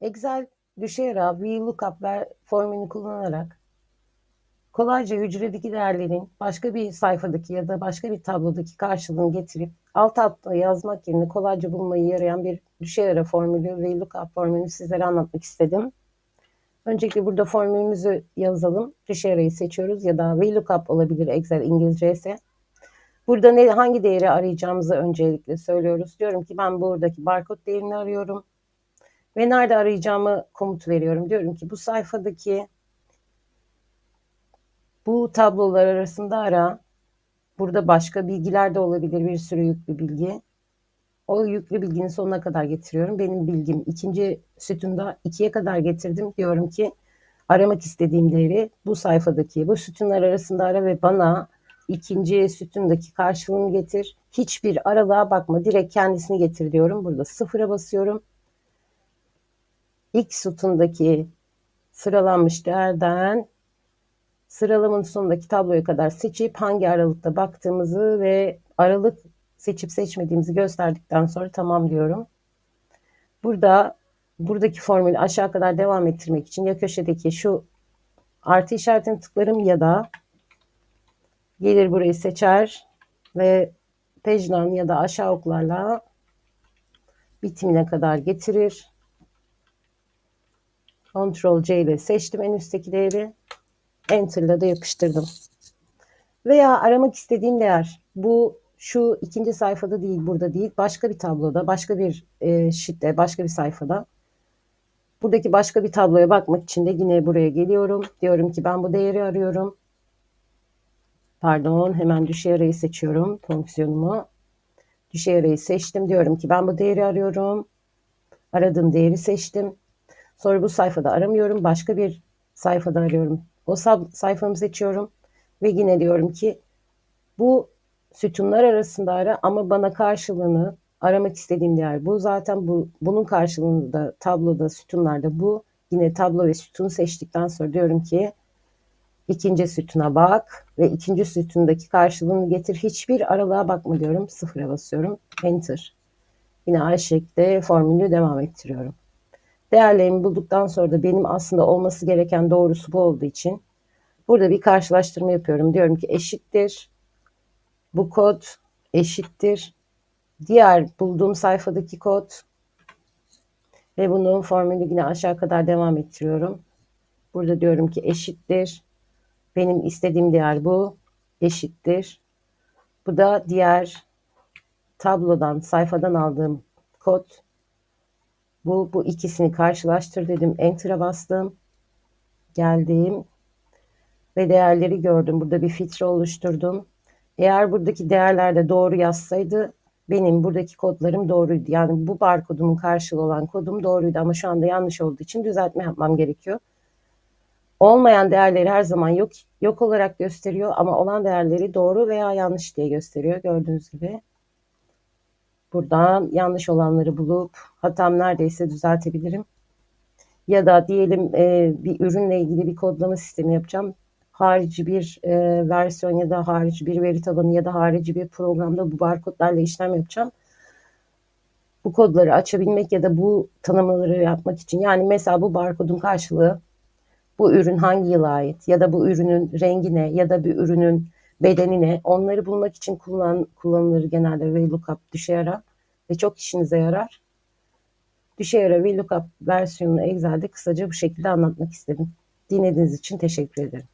Excel düşeyara VLOOKUP formülünü kullanarak kolayca hücredeki değerlerin başka bir sayfadaki ya da başka bir tablodaki karşılığını getirip alt alta yazmak yerine kolayca bulmayı yarayan bir düşeyara formülü VLOOKUP formülünü sizlere anlatmak istedim. Öncelikle burada formülümüzü yazalım. Düşeyarayı seçiyoruz ya da VLOOKUP olabilir Excel İngilizce ise. Burada ne, hangi değeri arayacağımızı öncelikle söylüyoruz. Diyorum ki ben buradaki barkod değerini arıyorum. Ve nerede arayacağımı komut veriyorum. Diyorum ki bu sayfadaki bu tablolar arasında ara. Burada başka bilgiler de olabilir. Bir sürü yüklü bilgi. O yüklü bilginin sonuna kadar getiriyorum. Benim bilgim ikinci sütunda ikiye kadar getirdim. Diyorum ki aramak istediğim değeri bu sayfadaki bu sütunlar arasında ara ve bana ikinci sütundaki karşılığını getir. Hiçbir aralığa bakma. Direkt kendisini getir diyorum. Burada sıfıra basıyorum. İlk sütundaki sıralanmış değerden sıralamanın sonundaki tabloya kadar seçip hangi aralıkta baktığımızı ve aralık seçip seçmediğimizi gösterdikten sonra tamam diyorum. Burada buradaki formülü aşağı kadar devam ettirmek için ya köşedeki şu artı işaretini tıklarım ya da gelir burayı seçer ve pejdan ya da aşağı oklarla bitimine kadar getirir. Ctrl C ile seçtim en üstteki değeri. Enter ile de yapıştırdım. Veya aramak istediğim değer bu şu ikinci sayfada değil burada değil başka bir tabloda başka bir e, sheette başka bir sayfada. Buradaki başka bir tabloya bakmak için de yine buraya geliyorum. Diyorum ki ben bu değeri arıyorum. Pardon hemen düşey arayı seçiyorum fonksiyonumu. Düşey arayı seçtim. Diyorum ki ben bu değeri arıyorum. Aradığım değeri seçtim. Sonra bu sayfada aramıyorum. Başka bir sayfada arıyorum. O sayfamı seçiyorum. Ve yine diyorum ki bu sütunlar arasında ara ama bana karşılığını aramak istediğim değer bu. Zaten bu bunun karşılığında da tabloda sütunlarda bu. Yine tablo ve sütun seçtikten sonra diyorum ki ikinci sütuna bak ve ikinci sütundaki karşılığını getir. Hiçbir aralığa bakma diyorum. Sıfıra basıyorum. Enter. Yine aynı şekilde formülü devam ettiriyorum. Değerlerimi bulduktan sonra da benim aslında olması gereken doğrusu bu olduğu için burada bir karşılaştırma yapıyorum. Diyorum ki eşittir. Bu kod eşittir. Diğer bulduğum sayfadaki kod ve bunun formülü yine aşağı kadar devam ettiriyorum. Burada diyorum ki eşittir. Benim istediğim değer bu. Eşittir. Bu da diğer tablodan, sayfadan aldığım kod. Bu, bu ikisini karşılaştır dedim. Enter'a bastım. Geldim. Ve değerleri gördüm. Burada bir filtre oluşturdum. Eğer buradaki değerler de doğru yazsaydı benim buradaki kodlarım doğruydu. Yani bu barkodumun karşılığı olan kodum doğruydu ama şu anda yanlış olduğu için düzeltme yapmam gerekiyor. Olmayan değerleri her zaman yok yok olarak gösteriyor ama olan değerleri doğru veya yanlış diye gösteriyor gördüğünüz gibi. Buradan yanlış olanları bulup hatam neredeyse düzeltebilirim. Ya da diyelim e, bir ürünle ilgili bir kodlama sistemi yapacağım. Harici bir e, versiyon ya da harici bir veri tabanı ya da harici bir programda bu barkodlarla işlem yapacağım. Bu kodları açabilmek ya da bu tanımları yapmak için yani mesela bu barkodun karşılığı bu ürün hangi yıla ait ya da bu ürünün rengine ya da bir ürünün bedenine onları bulmak için kullan, kullanılır genelde VLOOKUP düşeyara ve çok işinize yarar. Düşeyara VLOOKUP versiyonunu Excel'de kısaca bu şekilde anlatmak istedim. Dinlediğiniz için teşekkür ederim.